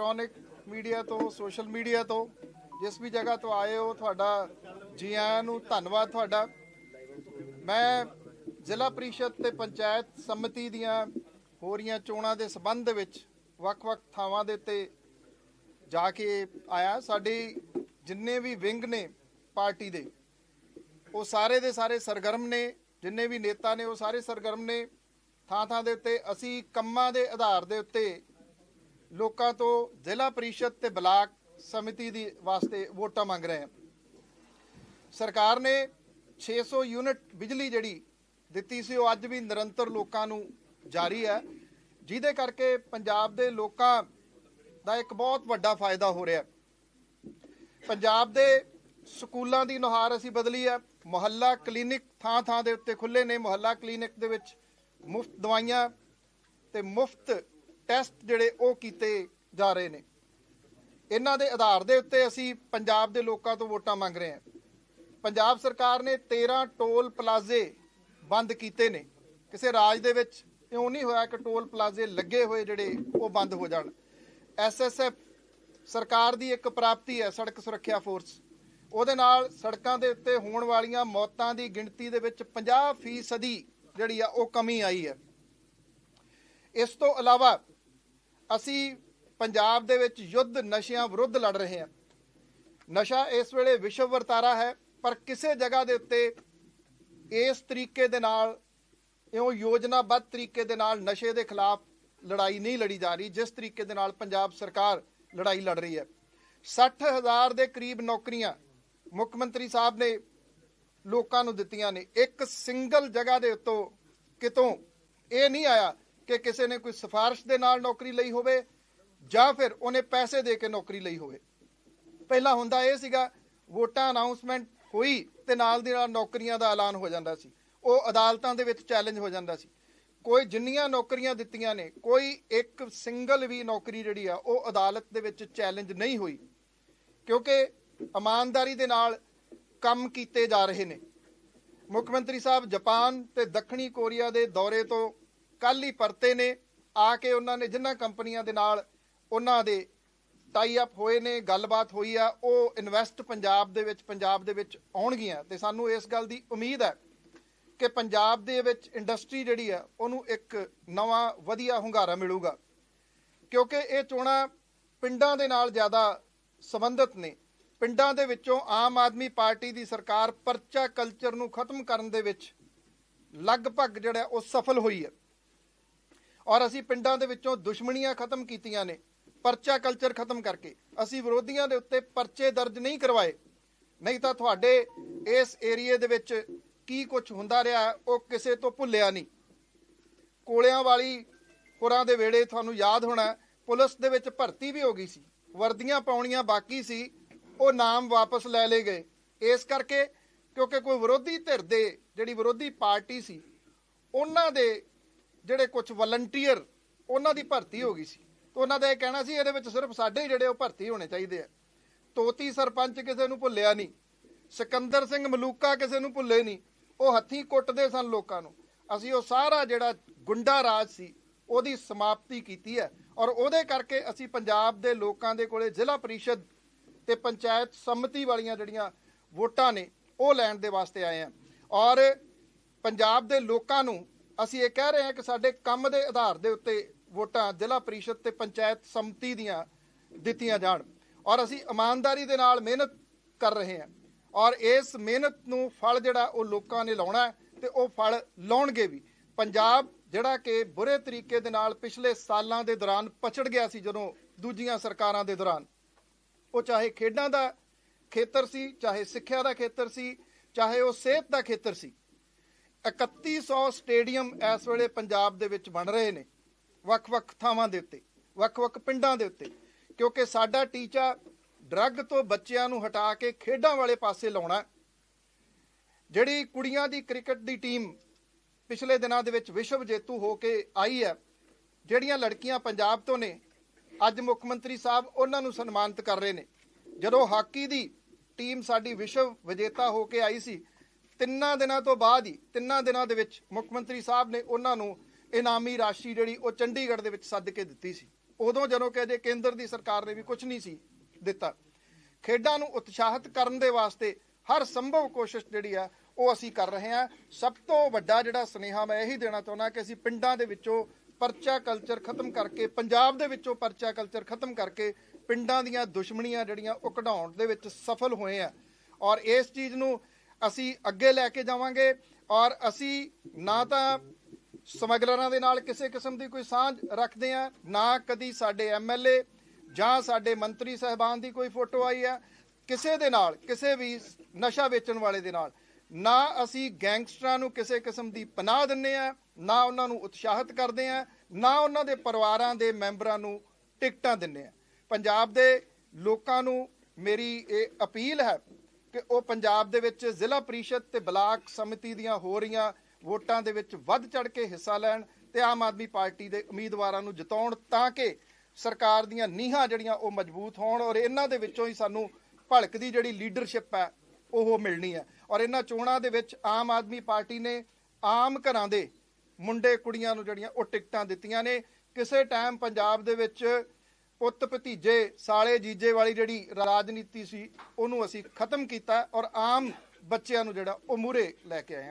Electronic media ਤੋਂ social media ਤੋਂ, ਜਿਸ ਵੀ ਜਗ੍ਹਾ ਤੋਂ ਆਏ ਹੋ, ਤੁਹਾਡਾ ਜੀ ਆਇਆਂ ਨੂੰ ਧੰਨਵਾਦ ਤੁਹਾਡਾ। ਮੈਂ ਜ਼ਿਲ੍ਹਾ ਪ੍ਰੀਸ਼ਦ ਤੇ ਪੰਚਾਇਤ ਸਮਿਤੀ ਦੀਆਂ ਹੋ ਰਹੀਆਂ ਚੋਣਾਂ ਦੇ ਸਬੰਧ ਵਿੱਚ ਵੱਖ-ਵੱਖ ਥਾਵਾਂ ਦੇ ਉੱਤੇ ਜਾ ਕੇ ਆਇਆ। ਸਾਡੇ ਜਿੰਨੇ ਵੀ ਵਿੰਗ ਨੇ ਪਾਰਟੀ ਦੇ, ਉਹ ਸਾਰੇ ਦੇ ਸਾਰੇ ਸਰਗਰਮ ਨੇ। ਜਿੰਨੇ ਵੀ ਨੇਤਾ ਨੇ, ਉਹ ਸਾਰੇ ਸਰਗਰਮ ਨੇ। ਥਾਂ ਥਾਂ ਦੇ ਉੱਤੇ ਅਸੀਂ ਕੰਮਾਂ ਦੇ ਆਧਾਰ ਦੇ ਉੱਤੇ ਲੋਕਾਂ ਤੋਂ ਜ਼ਿਲ੍ਹਾ ਪ੍ਰੀਸ਼ਦ ਤੇ ਬਲਾਕ ਸਮਿਤੀ ਦੀ ਵਾਸਤੇ ਵੋਟਾਂ ਮੰਗ ਰਹੇ ਹਾਂ। ਸਰਕਾਰ ਨੇ 600 ਯੂਨਿਟ ਬਿਜਲੀ ਜਿਹੜੀ ਦਿੱਤੀ ਸੀ, ਉਹ ਅੱਜ ਵੀ ਨਿਰੰਤਰ ਲੋਕਾਂ ਨੂੰ ਜਾਰੀ ਹੈ। ਜਿਹਦੇ ਕਰਕੇ ਪੰਜਾਬ ਦੇ ਲੋਕਾਂ ਦਾ ਇੱਕ ਬਹੁਤ ਵੱਡਾ ਫਾਇਦਾ ਹੋ ਰਿਹਾ ਪੰਜਾਬ ਦੇ ਸਕੂਲਾਂ ਦੀ ਨੁਹਾਰ ਅਸੀਂ ਬਦਲੀ ਹੈ। ਮੁਹੱਲਾ ਕਲੀਨਿਕ ਥਾਂ ਥਾਂ ਦੇ ਉੱਤੇ ਖੁੱਲੇ ਨੇ। ਮੁਹੱਲਾ ਕਲੀਨਿਕ ਦੇ ਵਿੱਚ ਮੁਫਤ ਦਵਾਈਆਂ ਤੇ ਮੁਫਤ ਟੈਸਟ ਜਿਹੜੇ ਉਹ ਕੀਤੇ ਜਾ ਰਹੇ ਨੇ। ਇਹਨਾਂ ਦੇ ਆਧਾਰ ਦੇ ਉੱਤੇ ਅਸੀਂ ਪੰਜਾਬ ਦੇ ਲੋਕਾਂ ਤੋਂ ਵੋਟਾਂ ਮੰਗ ਰਹੇ ਹਾਂ। ਪੰਜਾਬ ਸਰਕਾਰ ਨੇ 13 ਟੋਲ ਪਲਾਜ਼ੇ ਬੰਦ ਕੀਤੇ ਨੇ। ਕਿਸੇ ਰਾਜ ਦੇ ਵਿੱਚ ਇਉਂ ਨਹੀਂ ਹੋਇਆ ਕਿ ਟੋਲ ਪਲਾਜ਼ੇ ਲੱਗੇ ਹੋਏ ਜਿਹੜੇ ਉਹ ਬੰਦ ਹੋ ਜਾਣ। ਐਸਐਸਐਫ ਸਰਕਾਰ ਦੀ ਇੱਕ ਪ੍ਰਾਪਤੀ ਹੈ, ਸੜਕ ਸੁਰੱਖਿਆ ਫੋਰਸ। ਉਹਦੇ ਨਾਲ ਸੜਕਾਂ ਦੇ ਉੱਤੇ ਹੋਣ ਵਾਲੀਆਂ ਮੌਤਾਂ ਦੀ ਗਿਣਤੀ ਦੇ ਵਿੱਚ 50% ਜਿਹੜੀ ਆ ਉਹ ਕਮੀ ਆਈ ਹੈ। ਇਸ ਤੋਂ ਇਲਾਵਾ ਅਸੀਂ ਪੰਜਾਬ ਦੇ ਵਿੱਚ ਯੁੱਧ ਨਸ਼ਿਆਂ ਵਿਰੁੱਧ ਲੜ ਰਹੇ ਹਾਂ। ਨਸ਼ਾ ਇਸ ਵੇਲੇ ਵਿਸ਼ਵ ਵਰਤਾਰਾ ਹੈ, ਪਰ ਕਿਸੇ ਜਗ੍ਹਾ ਦੇ ਉੱਤੇ ਇਸ ਤਰੀਕੇ ਦੇ ਨਾਲ, ਇਉਂ ਯੋਜਨਾਬੱਧ ਤਰੀਕੇ ਦੇ ਨਾਲ ਨਸ਼ੇ ਦੇ ਖਿਲਾਫ ਲੜਾਈ ਨਹੀਂ ਲੜੀ ਜਾ ਰਹੀ, ਜਿਸ ਤਰੀਕੇ ਦੇ ਨਾਲ ਪੰਜਾਬ ਸਰਕਾਰ ਲੜਾਈ ਲੜ ਰਹੀ ਹੈ। 60000 ਦੇ ਕਰੀਬ ਨੌਕਰੀਆਂ ਮੁੱਖ ਮੰਤਰੀ ਸਾਹਿਬ ਨੇ ਲੋਕਾਂ ਨੂੰ ਦਿੱਤੀਆਂ ਨੇ। ਇੱਕ ਸਿੰਗਲ ਜਗ੍ਹਾ ਦੇ ਉੱਤੋਂ ਕਿਤੋਂ ਇਹ ਨਹੀਂ ਆਇਆ ਕਿ ਕਿਸੇ ਨੇ ਕੋਈ ਸਿਫਾਰਿਸ਼ ਦੇ ਨਾਲ ਨੌਕਰੀ ਲਈ ਹੋਵੇ ਜਾਂ ਫਿਰ ਉਹਨੇ ਪੈਸੇ ਦੇ ਕੇ ਨੌਕਰੀ ਲਈ ਹੋਵੇ। ਪਹਿਲਾਂ ਹੁੰਦਾ ਇਹ ਸੀਗਾ, ਵੋਟਾਂ ਅਨਾਉਂਸਮੈਂਟ ਹੋਈ ਤੇ ਨਾਲ ਦੀ ਨਾਲ ਨੌਕਰੀਆਂ ਦਾ ਐਲਾਨ ਹੋ ਜਾਂਦਾ ਸੀ। ਉਹ ਅਦਾਲਤਾਂ ਦੇ ਵਿੱਚ ਚੈਲੰਜ ਹੋ ਜਾਂਦਾ ਸੀ। ਕੋਈ ਜਿੰਨੀਆਂ ਨੌਕਰੀਆਂ ਦਿੱਤੀਆਂ ਨੇ, ਕੋਈ ਇੱਕ ਸਿੰਗਲ ਵੀ ਨੌਕਰੀ ਜਿਹੜੀ ਆ, ਉਹ ਅਦਾਲਤ ਦੇ ਵਿੱਚ ਚੈਲੰਜ ਨਹੀਂ ਹੋਈ। ਕਿਉਂਕਿ ਇਮਾਨਦਾਰੀ ਦੇ ਨਾਲ ਕੰਮ ਕੀਤੇ ਜਾ ਰਹੇ ਨੇ। ਮੁੱਖ ਮੰਤਰੀ ਸਾਹਿਬ ਜਾਪਾਨ ਤੇ ਦੱਖਣੀ ਕੋਰੀਆ ਦੇ ਦੌਰੇ ਤੋਂ ਕੱਲ ਹੀ ਪਰਤੇ ਨੇ। ਆ ਕੇ ਉਹਨਾਂ ਨੇ ਜਿੰਨਾਂ ਕੰਪਨੀਆਂ ਦੇ ਨਾਲ ਉਹਨਾਂ ਦੇ ਟਾਈ ਅਪ ਹੋਏ ਨੇ, ਗੱਲਬਾਤ ਹੋਈ ਆ, ਉਹ ਇਨਵੈਸਟ ਪੰਜਾਬ ਦੇ ਵਿੱਚ, ਪੰਜਾਬ ਦੇ ਵਿੱਚ ਆਉਣਗੀਆਂ। ਤੇ ਸਾਨੂੰ ਇਸ ਗੱਲ ਦੀ ਉਮੀਦ ਹੈ ਕਿ ਪੰਜਾਬ ਦੇ ਵਿੱਚ ਇੰਡਸਟਰੀ ਜਿਹੜੀ ਆ, ਉਹਨੂੰ ਇੱਕ ਨਵਾਂ ਵਧੀਆ ਹੁੰਗਾਰਾ ਮਿਲੂਗਾ। ਕਿਉਂਕਿ ਇਹ ਚੋਣਾਂ ਪਿੰਡਾਂ ਦੇ ਨਾਲ ਜ਼ਿਆਦਾ ਸੰਬੰਧਿਤ ਨੇ। ਪਿੰਡਾਂ ਦੇ ਵਿੱਚੋਂ ਆਮ ਆਦਮੀ ਪਾਰਟੀ ਦੀ ਸਰਕਾਰ ਪਰਚਾ ਕਲਚਰ ਨੂੰ ਖਤਮ ਕਰਨ ਦੇ ਵਿੱਚ ਲਗਭਗ ਜਿਹੜਾ ਉਹ ਸਫਲ ਹੋਈ ਹੈ। ਔਰ ਅਸੀਂ ਪਿੰਡਾਂ ਦੇ ਵਿੱਚੋਂ ਦੁਸ਼ਮਣੀਆਂ ਖਤਮ ਕੀਤੀਆਂ ਨੇ, ਪਰਚਾ ਕਲਚਰ ਖਤਮ ਕਰਕੇ। ਅਸੀਂ ਵਿਰੋਧੀਆਂ ਦੇ ਉੱਤੇ ਪਰਚੇ ਦਰਜ ਨਹੀਂ ਕਰਵਾਏ। ਨਹੀਂ ਤਾਂ ਤੁਹਾਡੇ ਇਸ ਏਰੀਏ ਦੇ ਵਿੱਚ ਕੀ ਕੁਝ ਹੁੰਦਾ ਰਿਹਾ, ਉਹ ਕਿਸੇ ਤੋਂ ਭੁੱਲਿਆ ਨਹੀਂ। ਕੋਲਿਆਂ ਵਾਲੀ ਪੁਰਾਂ ਦੇ ਵੇੜੇ ਤੁਹਾਨੂੰ ਯਾਦ ਹੋਣਾ, ਪੁਲਿਸ ਦੇ ਵਿੱਚ ਭਰਤੀ ਵੀ ਹੋ ਗਈ ਸੀ। ਵਰਦੀਆਂ ਪਾਉਣੀਆਂ ਬਾਕੀ ਸੀ, ਉਹ ਨਾਮ ਵਾਪਸ ਲੈ ਲਏ ਗਏ। ਇਸ ਕਰਕੇ ਕਿਉਂਕਿ ਕੋਈ ਵਿਰੋਧੀ ਧਿਰ ਦੇ, ਜਿਹੜੀ ਵਿਰੋਧੀ ਪਾਰਟੀ ਸੀ, ਉਹਨਾਂ ਦੇ ਜਿਹੜੇ ਕੁਝ ਵਲੰਟੀਅਰ ਉਹਨਾਂ ਦੀ ਭਰਤੀ ਹੋ ਗਈ ਸੀ। ਤੇ ਉਹਨਾਂ ਦਾ ਇਹ ਕਹਿਣਾ ਸੀ, ਇਹਦੇ ਵਿੱਚ ਸਿਰਫ ਸਾਡੇ ਹੀ ਜਿਹੜੇ ਉਹ ਭਰਤੀ ਹੋਣੇ ਚਾਹੀਦੇ ਆ। ਤੋਤੀ ਸਰਪੰਚ ਕਿਸੇ ਨੂੰ ਭੁੱਲਿਆ ਨਹੀਂ, ਸਿਕੰਦਰ ਸਿੰਘ ਮਲੂਕਾ ਕਿਸੇ ਨੂੰ ਭੁੱਲੇ ਨਹੀਂ, ਉਹ ਹੱਥੀਂ ਕੁੱਟਦੇ ਸਨ ਲੋਕਾਂ ਨੂੰ। ਅਸੀਂ ਉਹ ਸਾਰਾ ਜਿਹੜਾ ਗੁੰਡਾ ਰਾਜ ਸੀ, ਉਹਦੀ ਸਮਾਪਤੀ ਕੀਤੀ ਹੈ। ਔਰ ਉਹਦੇ ਕਰਕੇ ਅਸੀਂ ਪੰਜਾਬ ਦੇ ਲੋਕਾਂ ਦੇ ਕੋਲੇ ਜ਼ਿਲ੍ਹਾ ਪਰਿਸ਼ਦ ਤੇ ਪੰਚਾਇਤ ਸੰਮਤੀ ਵਾਲੀਆਂ ਜਿਹੜੀਆਂ ਵੋਟਾਂ ਨੇ, ਉਹ ਲੈਣ ਦੇ ਵਾਸਤੇ ਆਏ ਹਾਂ। ਔਰ ਪੰਜਾਬ ਦੇ ਲੋਕਾਂ ਨੂੰ ਅਸੀਂ ਇਹ ਕਹਿ ਰਹੇ ਹਾਂ ਕਿ ਸਾਡੇ ਕੰਮ ਦੇ ਆਧਾਰ ਦੇ ਉੱਤੇ ਵੋਟਾਂ ਜ਼ਿਲ੍ਹਾ ਪ੍ਰੀਸ਼ਦ ਤੇ ਪੰਚਾਇਤ ਸਮਿਤੀ ਦੀਆਂ ਦਿੱਤੀਆਂ ਜਾਣ। ਔਰ ਅਸੀਂ ਇਮਾਨਦਾਰੀ ਦੇ ਨਾਲ ਮਿਹਨਤ ਕਰ ਰਹੇ ਹਾਂ। ਔਰ ਇਸ ਮਿਹਨਤ ਨੂੰ ਫਲ ਜਿਹੜਾ ਉਹ ਲੋਕਾਂ ਨੇ ਲਾਉਣਾ ਹੈ ਤੇ ਉਹ ਫਲ ਲਾਉਣਗੇ ਵੀ। ਪੰਜਾਬ ਜਿਹੜਾ ਕਿ ਬੁਰੇ ਤਰੀਕੇ ਦੇ ਨਾਲ ਪਿਛਲੇ ਸਾਲਾਂ ਦੇ ਦੌਰਾਨ ਪਛੜ ਗਿਆ ਸੀ ਜਦੋਂ ਦੂਜੀਆਂ ਸਰਕਾਰਾਂ ਦੇ ਦੌਰਾਨ। ਉਹ ਚਾਹੇ ਖੇਡਾਂ ਦਾ ਖੇਤਰ ਸੀ, ਚਾਹੇ ਸਿੱਖਿਆ ਦਾ ਖੇਤਰ ਸੀ, ਚਾਹੇ ਉਹ ਸਿਹਤ ਦਾ ਖੇਤਰ ਸੀ। 3100 ਸਟੇਡੀਅਮ ਇਸ ਵੇਲੇ ਪੰਜਾਬ ਦੇ ਵਿੱਚ ਬਣ ਰਹੇ ਨੇ। ਵੱਖ-ਵੱਖ ਥਾਵਾਂ ਦੇ ਉੱਤੇ, ਵੱਖ-ਵੱਖ ਪਿੰਡਾਂ ਦੇ ਉੱਤੇ। ਕਿਉਂਕਿ ਸਾਡਾ ਟੀਚਾ ਡਰੱਗ ਤੋਂ ਬੱਚਿਆਂ ਨੂੰ ਹਟਾ ਕੇ ਖੇਡਾਂ ਵਾਲੇ ਪਾਸੇ ਲਾਉਣਾ ਜਿਹੜੀ ਕੁੜੀਆਂ ਦੀ ਕ੍ਰਿਕਟ ਦੀ ਟੀਮ ਪਿਛਲੇ ਦਿਨਾਂ ਦੇ ਵਿੱਚ ਵਿਸ਼ਵ ਜੇਤੂ ਹੋ ਕੇ ਆਈ ਹੈ, ਜਿਹੜੀਆਂ ਲੜਕੀਆਂ ਪੰਜਾਬ ਤੋਂ ਨੇ, ਅੱਜ ਮੁੱਖ ਮੰਤਰੀ ਸਾਹਿਬ ਉਹਨਾਂ ਨੂੰ ਸਨਮਾਨਿਤ ਕਰ ਰਹੇ ਨੇ। ਜਦੋਂ ਹਾਕੀ ਦੀ ਟੀਮ ਸਾਡੀ ਵਿਸ਼ਵ ਵਿਜੇਤਾ ਹੋ ਕੇ ਆਈ ਸੀ ਤਿੰਨਾਂ ਦਿਨਾਂ ਤੋਂ ਬਾਅਦ ਹੀ, ਤਿੰਨਾਂ ਦਿਨਾਂ ਦੇ ਵਿੱਚ ਮੁੱਖ ਮੰਤਰੀ ਸਾਹਿਬ ਨੇ ਉਹਨਾਂ ਨੂੰ ਇਨਾਮੀ ਰਾਸ਼ੀ ਜਿਹੜੀ ਉਹ ਚੰਡੀਗੜ੍ਹ ਦੇ ਵਿੱਚ ਸੱਦ ਕੇ ਦਿੱਤੀ ਸੀ। ਉਦੋਂ ਜਦੋਂ ਕਿ ਅਜੇ ਕੇਂਦਰ ਦੀ ਸਰਕਾਰ ਨੇ ਵੀ ਕੁਝ ਨਹੀਂ ਸੀ ਦਿੱਤਾ। ਖੇਡਾਂ ਨੂੰ ਉਤਸ਼ਾਹਿਤ ਕਰਨ ਦੇ ਵਾਸਤੇ ਹਰ ਸੰਭਵ ਕੋਸ਼ਿਸ਼ ਜਿਹੜੀ ਆ, ਉਹ ਅਸੀਂ ਕਰ ਰਹੇ ਹਾਂ। ਸਭ ਤੋਂ ਵੱਡਾ ਜਿਹੜਾ ਸੁਨੇਹਾ ਮੈਂ ਇਹੀ ਦੇਣਾ ਚਾਹੁੰਦਾ ਕਿ ਅਸੀਂ ਪਿੰਡਾਂ ਦੇ ਵਿੱਚੋਂ ਪਰਚਾ ਕਲਚਰ ਖਤਮ ਕਰਕੇ, ਪੰਜਾਬ ਦੇ ਵਿੱਚੋਂ ਪਰਚਾ ਕਲਚਰ ਖਤਮ ਕਰਕੇ ਪਿੰਡਾਂ ਦੀਆਂ ਦੁਸ਼ਮਣੀਆਂ ਜਿਹੜੀਆਂ ਉਹ ਕਢਾਉਣ ਦੇ ਵਿੱਚ ਸਫਲ ਹੋਏ ਆ। ਔਰ ਇਸ ਚੀਜ਼ ਨੂੰ ਅਸੀਂ ਅੱਗੇ ਲੈ ਕੇ ਜਾਵਾਂਗੇ ਔਰ ਅਸੀਂ ਨਾ ਤਾਂ ਸਮਗਲਰਾਂ ਦੇ ਨਾਲ ਕਿਸੇ ਕਿਸਮ ਦੀ ਕੋਈ ਸਾਂਝ ਰੱਖਦੇ ਆ ਨਾ ਕਦੀ ਸਾਡੇ ਐਮਐਲਏ ਜਾਂ ਸਾਡੇ ਮੰਤਰੀ ਸਹਿਬਾਨ ਦੀ ਕੋਈ ਫੋਟੋ ਆਈ ਆ ਕਿਸੇ ਦੇ ਨਾਲ, ਕਿਸੇ ਵੀ ਨਸ਼ਾ ਵੇਚਣ ਵਾਲੇ ਦੇ ਨਾਲ। ਨਾ ਅਸੀਂ ਗੈਂਗਸਟਰਾਂ ਨੂੰ ਕਿਸੇ ਕਿਸਮ ਦੀ ਪਨਾਹ ਦਿੰਨੇ ਆ ਨਾ ਉਹਨਾਂ ਨੂੰ ਉਤਸ਼ਾਹਿਤ ਕਰਦੇ ਆ ਨਾ ਉਹਨਾਂ ਦੇ ਪਰਿਵਾਰਾਂ ਦੇ ਮੈਂਬਰਾਂ ਨੂੰ ਟਿਕਟਾਂ ਦਿੰਨੇ ਆ ਪੰਜਾਬ ਦੇ ਲੋਕਾਂ ਨੂੰ ਮੇਰੀ ਇਹ ਅਪੀਲ ਹੈ ਕਿ ਉਹ ਪੰਜਾਬ ਦੇ ਵਿੱਚ ਜ਼ਿਲ੍ਹਾ ਪ੍ਰੀਸ਼ਦ ਤੇ ਬਲਾਕ ਸਮਿਤੀ ਦੀਆਂ ਹੋ ਰਹੀਆਂ ਵੋਟਾਂ ਦੇ ਵਿੱਚ ਵੱਧ ਚੜ ਕੇ ਹਿੱਸਾ ਲੈਣ ਤੇ ਆਮ ਆਦਮੀ ਪਾਰਟੀ ਦੇ ਉਮੀਦਵਾਰਾਂ ਨੂੰ ਜਿਤਾਉਣ ਤਾਂ ਕਿ ਸਰਕਾਰ ਦੀਆਂ ਨੀਹਾਂ ਜਿਹੜੀਆਂ ਉਹ ਮਜ਼ਬੂਤ ਹੋਣ ਔਰ ਇਹਨਾਂ ਦੇ ਵਿੱਚੋਂ ਹੀ ਸਾਨੂੰ ਭਲਕ ਦੀ ਜਿਹੜੀ ਲੀਡਰਸ਼ਿਪ ਹੈ ਉਹ ਮਿਲਣੀ ਹੈ। ਔਰ ਇਹਨਾਂ ਚੋਣਾਂ ਦੇ ਵਿੱਚ ਆਮ ਆਦਮੀ ਪਾਰਟੀ ਨੇ ਆਮ ਘਰਾਂ ਦੇ ਮੁੰਡੇ ਕੁੜੀਆਂ ਨੂੰ ਜਿਹੜੀਆਂ ਉਹ ਟਿਕਟਾਂ ਦਿੱਤੀਆਂ ਨੇ। ਕਿਸੇ ਟਾਈਮ ਪੰਜਾਬ ਦੇ ਵਿੱਚ ਪੁੱਤ ਭਤੀਜੇ ਸਾਲੇ ਜੀਜੇ ਵਾਲੀ ਜਿਹੜੀ ਰਾਜਨੀਤੀ ਸੀ, ਉਹਨੂੰ ਅਸੀਂ ਖਤਮ ਕੀਤਾ ਔਰ ਆਮ ਬੱਚਿਆਂ ਨੂੰ ਜਿਹੜਾ ਉਹ ਮੂਰੇ ਲੈ ਕੇ ਆਏ ਹਾਂ।